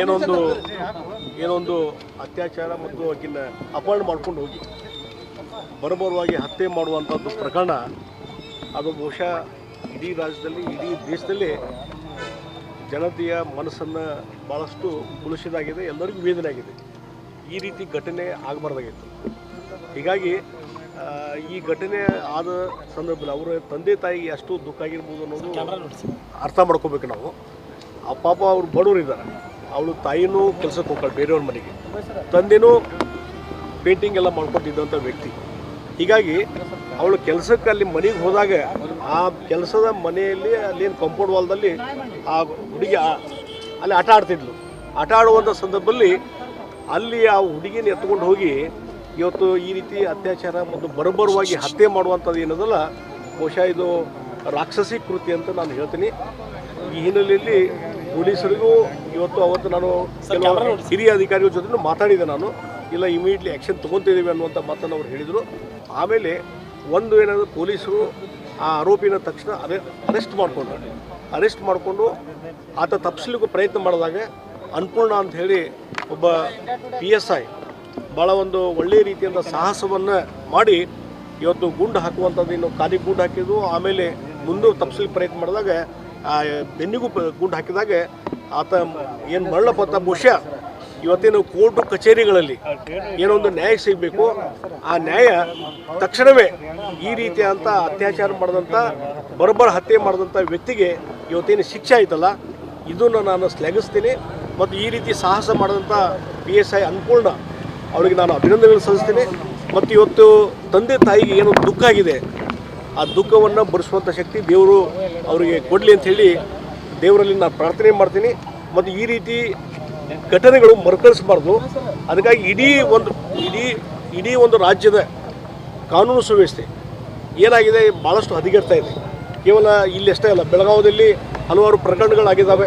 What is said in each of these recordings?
ಏನೊಂದು ಏನೊಂದು ಅತ್ಯಾಚಾರ ಮತ್ತು ಆಕಿನ ಅಪಹರಣ ಮಾಡ್ಕೊಂಡು ಹೋಗಿ. ಬರಬರುವಾಗಿ ಹತ್ಯೆ ಮಾಡುವಂಥದ್ದು ಪ್ರಕರಣ. ಅದು ಬಹುಶಃ ಇಡೀ ರಾಜ್ಯದಲ್ಲಿ ಇಡೀ ದೇಶದಲ್ಲಿ ಜನತೆಯ ಮನಸ್ಸನ್ನು ಭಾಳಷ್ಟು ಕುಲುಷಿದಾಗಿದೆ ಎಲ್ಲರಿಗೂ ವೇದನೆ ಆಗಿದೆ. ಈ ರೀತಿ ಘಟನೆ ಆಗಬಾರ್ದಾಗಿತ್ತು. ಹೀಗಾಗಿ ಈ ಘಟನೆ ಆದ ಸಂದರ್ಭದಲ್ಲಿ ಅವರ ತಂದೆ ತಾಯಿಗೆ ಅಷ್ಟು ದುಃಖ ಆಗಿರ್ಬೋದು ಅನ್ನೋದು ಅರ್ಥ ಮಾಡ್ಕೋಬೇಕು ನಾವು. ಆ ಪಾಪ ಅವರು ಬಡವರು ಇದ್ದಾರೆ ಅವಳು ತಾಯಿನೂ ಕೆಲಸಕ್ಕೆ ಹೋಗ್ತಾಳೆ, ಬೇರೆಯವ್ರ ಮನೆಗೆ. ತಂದೆನೂ ಪೇಂಟಿಂಗ್ ಎಲ್ಲ ಮಾಡ್ಕೊತಿದ್ದಂಥ ವ್ಯಕ್ತಿ. ಹೀಗಾಗಿ ಅವಳು ಕೆಲಸಕ್ಕೆ ಅಲ್ಲಿ ಮನೆಗೆ ಹೋದಾಗ ಆ ಕೆಲಸದ ಮನೆಯಲ್ಲಿ ಅಲ್ಲೇನು ಕಂಪೌಂಡ್ ವಾಲ್ದಲ್ಲಿ ಆ ಹುಡುಗಿ ಅಲ್ಲಿ ಆಟ ಆಡ್ತಿದ್ಲು. ಆಟ ಆಡುವಂಥ ಸಂದರ್ಭದಲ್ಲಿ ಅಲ್ಲಿ ಆ ಹುಡುಗಿನ ಎತ್ಕೊಂಡು ಹೋಗಿ ಇವತ್ತು ಈ ರೀತಿ ಅತ್ಯಾಚಾರ ಮತ್ತು ಬರಬರವಾಗಿ ಹತ್ಯೆ ಮಾಡುವಂಥದ್ದು ಏನದಲ್ಲ, ಬಹುಶಃ ಇದು ರಾಕ್ಷಸಿ ಕೃತಿ ಅಂತ ನಾನು ಹೇಳ್ತೀನಿ. ಈ ಹಿನ್ನೆಲೆಯಲ್ಲಿ ಪೊಲೀಸರಿಗೂ ಇವತ್ತು ಅವತ್ತು ನಾನು ಹಿರಿಯ ಅಧಿಕಾರಿಗಳ ಜೊತೆ ಮಾತಾಡಿದೆ ನಾನು. ಇಲ್ಲ ಇಮಿಡಿಯೇಟ್ಲಿ ಆ್ಯಕ್ಷನ್ ತೊಗೊತಿದ್ದೀವಿ ಅನ್ನುವಂಥ ಮಾತನ್ನು ಅವ್ರು ಹೇಳಿದರು. ಆಮೇಲೆ ಒಂದು ಏನಾದರೂ ಪೊಲೀಸರು ಆ ಆರೋಪಿನ ತಕ್ಷಣ ಅರೆ ಅರೆಸ್ಟ್ ಮಾಡಿಕೊಂಡ್ರು. ಅರೆಸ್ಟ್ ಮಾಡಿಕೊಂಡು ಆತ ತಪ್ಪಿಸ್ಲಿಕ್ಕೂ ಪ್ರಯತ್ನ ಮಾಡಿದಾಗ ಅನ್ಪೂರ್ಣ ಅಂತ ಹೇಳಿ ಒಬ್ಬ ಪಿ ಎಸ್ ಐ ಭಾಳ ಒಂದು ಒಳ್ಳೆಯ ರೀತಿಯಂಥ ಸಾಹಸವನ್ನು ಮಾಡಿ ಇವತ್ತು ಗುಂಡು ಹಾಕುವಂಥದ್ದು ಇನ್ನು ಖಾಲಿ ಗುಂಡು ಹಾಕಿದ್ದು. ಆಮೇಲೆ ಮುಂದೆ ತಪ್ಪಿಸ್ಲಿಕ್ಕೆ ಪ್ರಯತ್ನ ಮಾಡಿದಾಗ ಆ ಬೆನ್ನಿಗೂ ಗುಂಡು ಹಾಕಿದಾಗ ಆತ ಏನು ಮರಳಪತ್ತ ಮುಷ್ಯ. ಇವತ್ತೇನು ಕೋರ್ಟು ಕಚೇರಿಗಳಲ್ಲಿ ಏನೊಂದು ನ್ಯಾಯ ಸಿಗಬೇಕು. ಆ ನ್ಯಾಯ ತಕ್ಷಣವೇ ಈ ರೀತಿಯಾದಂಥ ಅತ್ಯಾಚಾರ ಮಾಡಿದಂಥ ಬರಬರ ಹತ್ಯೆ ಮಾಡಿದಂಥ ವ್ಯಕ್ತಿಗೆ ಇವತ್ತೇನು ಶಿಕ್ಷೆ ಆಯ್ತಲ್ಲ, ಇದನ್ನು ನಾನು ಶ್ಲಾಘಿಸ್ತೀನಿ. ಮತ್ತು ಈ ರೀತಿ ಸಾಹಸ ಮಾಡಿದಂಥ ಪಿ ಎಸ್ ಐ ಅನ್ಪೂರ್ಣ ಅವರಿಗೆ ನಾನು ಅಭಿನಂದನೆಗಳು ಸಲ್ಲಿಸ್ತೀನಿ. ಮತ್ತು ಇವತ್ತು ತಂದೆ ತಾಯಿಗೆ ಏನೊಂದು ದುಃಖ ಆಗಿದೆ ಆ ದುಃಖವನ್ನು ಭರಿಸುವಂಥ ಶಕ್ತಿ ದೇವರು ಅವರಿಗೆ ಕೊಡಲಿ ಹೇಳಿ ದೇವರಲ್ಲಿ ನಾನು ಪ್ರಾರ್ಥನೆ ಮಾಡ್ತೀನಿ. ಮತ್ತು ಈ ರೀತಿ ಘಟನೆಗಳು ಮರುಕಳಿಸಬಾರ್ದು. ಅದಕ್ಕಾಗಿ ಇಡೀ ಒಂದು, ಇಡೀ ಇಡೀ ಒಂದು ರಾಜ್ಯದ ಕಾನೂನು ಸುವ್ಯವಸ್ಥೆ ಏನಾಗಿದೆ ಭಾಳಷ್ಟು ಹದಗೆಡ್ತಾ ಇದೆ. ಕೇವಲ ಇಲ್ಲಿ ಅಷ್ಟೇ ಅಲ್ಲ ಬೆಳಗಾವದಲ್ಲಿ ಹಲವಾರು ಪ್ರಕರಣಗಳಾಗಿದ್ದಾವೆ.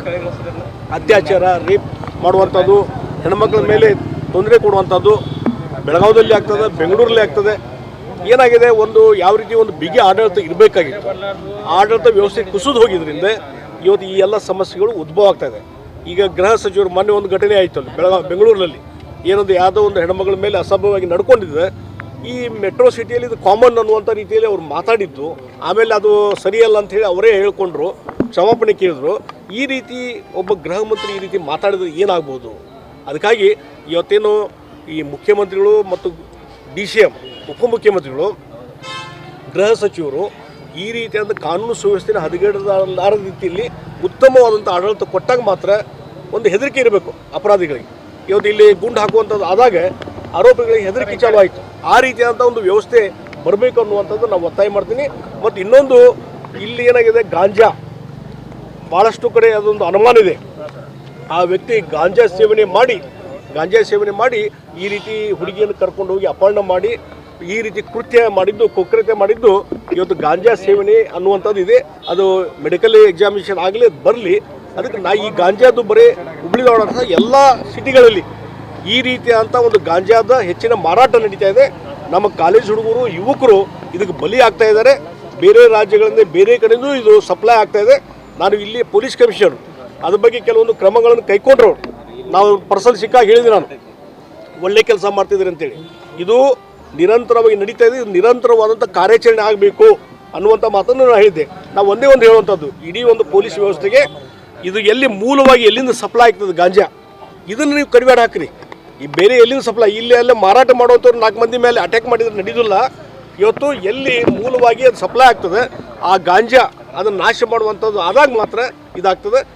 ಅತ್ಯಾಚಾರ, ರೇಪ್ ಮಾಡುವಂಥದ್ದು, ಹೆಣ್ಮಕ್ಳ ಮೇಲೆ ತೊಂದರೆ ಕೊಡುವಂಥದ್ದು ಬೆಳಗಾವದಲ್ಲಿ ಆಗ್ತದೆ, ಬೆಂಗಳೂರಲ್ಲಿ ಆಗ್ತದೆ. ಏನಾಗಿದೆ? ಒಂದು ಯಾವ ರೀತಿ ಒಂದು ಬಿಗಿ ಆಡಳಿತ ಇರಬೇಕಾಗಿತ್ತು. ಆಡಳಿತ ವ್ಯವಸ್ಥೆ ಕುಸಿದು ಹೋಗಿದ್ರಿಂದ ಇವತ್ತು ಈ ಎಲ್ಲ ಸಮಸ್ಯೆಗಳು ಉದ್ಭವ ಆಗ್ತಾ ಇದೆ. ಈಗ ಗೃಹ ಸಚಿವರು ಮೊನ್ನೆ ಒಂದು ಘಟನೆ ಆಯಿತು ಅಲ್ಲಿ ಬೆಳಗಾವಿ, ಬೆಂಗಳೂರಿನಲ್ಲಿ. ಏನೊಂದು ಯಾವುದೋ ಒಂದು ಹೆಣ್ಮಗಳ ಮೇಲೆ ಅಸಭ್ಯವಾಗಿ ನಡ್ಕೊಂಡಿದೆ. ಈ ಮೆಟ್ರೋ ಸಿಟಿಯಲ್ಲಿ ಇದು ಕಾಮನ್ ಅನ್ನುವಂಥ ರೀತಿಯಲ್ಲಿ ಅವ್ರು ಮಾತಾಡಿದ್ದು. ಆಮೇಲೆ ಅದು ಸರಿಯಲ್ಲ ಅಂತ ಹೇಳಿ ಅವರೇ ಹೇಳ್ಕೊಂಡ್ರು, ಕ್ಷಮಾಪಣೆ ಕೇಳಿದ್ರು. ಈ ರೀತಿ ಒಬ್ಬ ಗೃಹ ಮಂತ್ರಿ ಈ ರೀತಿ ಮಾತಾಡಿದ್ರೆ ಏನಾಗ್ಬೋದು? ಅದಕ್ಕಾಗಿ ಇವತ್ತೇನು ಈ ಮುಖ್ಯಮಂತ್ರಿಗಳು ಮತ್ತು ಡಿ ಸಿ ಎಂ ಉಪಮುಖ್ಯಮಂತ್ರಿಗಳು ಗೃಹ ಸಚಿವರು ಈ ರೀತಿಯಾದ ಕಾನೂನು ಸುವ್ಯವಸ್ಥೆನ ಹದಗೆಡಲಾರದ ರೀತಿಯಲ್ಲಿ ಉತ್ತಮವಾದಂಥ ಆಡಳಿತ ಕೊಟ್ಟಾಗ ಮಾತ್ರ ಒಂದು ಹೆದರಿಕೆ ಇರಬೇಕು ಅಪರಾಧಿಗಳಿಗೆ. ಇವತ್ತು ಇಲ್ಲಿ ಗುಂಡು ಹಾಕುವಂಥದ್ದು ಆದಾಗ ಆರೋಪಿಗಳಿಗೆ ಹೆದರಿಕೆ ಚಾಲು ಆಯಿತು. ಆ ರೀತಿಯಾದಂಥ ಒಂದು ವ್ಯವಸ್ಥೆ ಬರಬೇಕು ಅನ್ನುವಂಥದ್ದು ನಾವು ಒತ್ತಾಯ ಮಾಡ್ತೀನಿ. ಮತ್ತು ಇನ್ನೊಂದು, ಇಲ್ಲಿ ಏನಾಗಿದೆ, ಗಾಂಜಾ. ಭಾಳಷ್ಟು ಕಡೆ ಅದೊಂದು ಅನುಮಾನ ಇದೆ. ಆ ವ್ಯಕ್ತಿ ಗಾಂಜಾ ಸೇವನೆ ಮಾಡಿ ಗಾಂಜಾ ಸೇವನೆ ಮಾಡಿ ಈ ರೀತಿ ಹುಡುಗಿಯನ್ನು ಕರ್ಕೊಂಡು ಹೋಗಿ ಅಪಹರಣ ಮಾಡಿ ಈ ರೀತಿ ಕೃತ್ಯ ಮಾಡಿದ್ದು, ಕುಕೃತ್ಯ ಮಾಡಿದ್ದು, ಇವತ್ತು ಗಾಂಜಾ ಸೇವನೆ ಅನ್ನುವಂಥದ್ದು ಇದೆ. ಅದು ಮೆಡಿಕಲ್ ಎಕ್ಸಾಮಿನೇಷನ್ ಆಗಲಿ ಬರಲಿ. ಅದಕ್ಕೆ ನಾ ಈ ಗಾಂಜಾದು ಬರೀ ಹುಬ್ಳಿ ಧಾರವಾಡ ಎಲ್ಲ ಸಿಟಿಗಳಲ್ಲಿ ಈ ರೀತಿಯಾದಂಥ ಒಂದು ಗಾಂಜಾದ ಹೆಚ್ಚಿನ ಮಾರಾಟ ನಡೀತಾ ಇದೆ. ನಮ್ಮ ಕಾಲೇಜ್ ಹುಡುಗರು, ಯುವಕರು ಇದಕ್ಕೆ ಬಲಿ ಆಗ್ತಾ ಇದ್ದಾರೆ. ಬೇರೆ ರಾಜ್ಯಗಳಿಂದ ಬೇರೆ ಕಡೆಯಿಂದ ಇದು ಸಪ್ಲೈ ಆಗ್ತಾ ಇದೆ. ನಾನು ಇಲ್ಲಿ ಪೊಲೀಸ್ ಕಮಿಷನರ್. ಅದ್ರ ಬಗ್ಗೆ ಕೆಲವೊಂದು ಕ್ರಮಗಳನ್ನು ಕೈಗೊಂಡ್ರು ನಾವು ಪರ್ಸಲ್ ಸಿಕ್ಕಾಗಿ ಹೇಳಿದೆ ನಾನು. ಒಳ್ಳೆ ಕೆಲಸ ಮಾಡ್ತಿದ್ದೀರಿ ಅಂತೇಳಿ. ಇದು ನಿರಂತರವಾಗಿ ನಡೀತಾ ಇದೆ ನಿರಂತರವಾದಂಥ ಕಾರ್ಯಾಚರಣೆ ಆಗಬೇಕು ಅನ್ನುವಂಥ ಮಾತನ್ನು ನಾನು ಹೇಳಿದ್ದೆ. ನಾವು ಒಂದೇ ಒಂದು ಹೇಳುವಂಥದ್ದು ಇಡೀ ಒಂದು ಪೊಲೀಸ್ ವ್ಯವಸ್ಥೆಗೆ ಇದು ಎಲ್ಲಿ ಮೂಲವಾಗಿ ಎಲ್ಲಿಂದ ಸಪ್ಲೈ ಆಗ್ತದೆ ಗಾಂಜಾ? ಇದನ್ನು ನೀವು ಕಡಿವಾಡ ಹಾಕ್ರಿ. ಈ ಬೇರೆ ಎಲ್ಲಿಂದ ಸಪ್ಲೈ ಇಲ್ಲಿ ಅಲ್ಲೇ ಮಾರಾಟ ಮಾಡುವಂಥವ್ರು ನಾಲ್ಕು ಮಂದಿ ಮೇಲೆ ಅಟ್ಯಾಕ್ ಮಾಡಿದ್ರೆ ನಡೆಯೋದಿಲ್ಲ ಇವತ್ತು ಎಲ್ಲಿ ಮೂಲವಾಗಿ ಅದು ಸಪ್ಲೈ ಆಗ್ತದೆ, ಆ ಗಾಂಜಾ ಅದನ್ನು ನಾಶ ಮಾಡುವಂಥದ್ದು ಆದಾಗ ಮಾತ್ರ ಇದಾಗ್ತದೆ.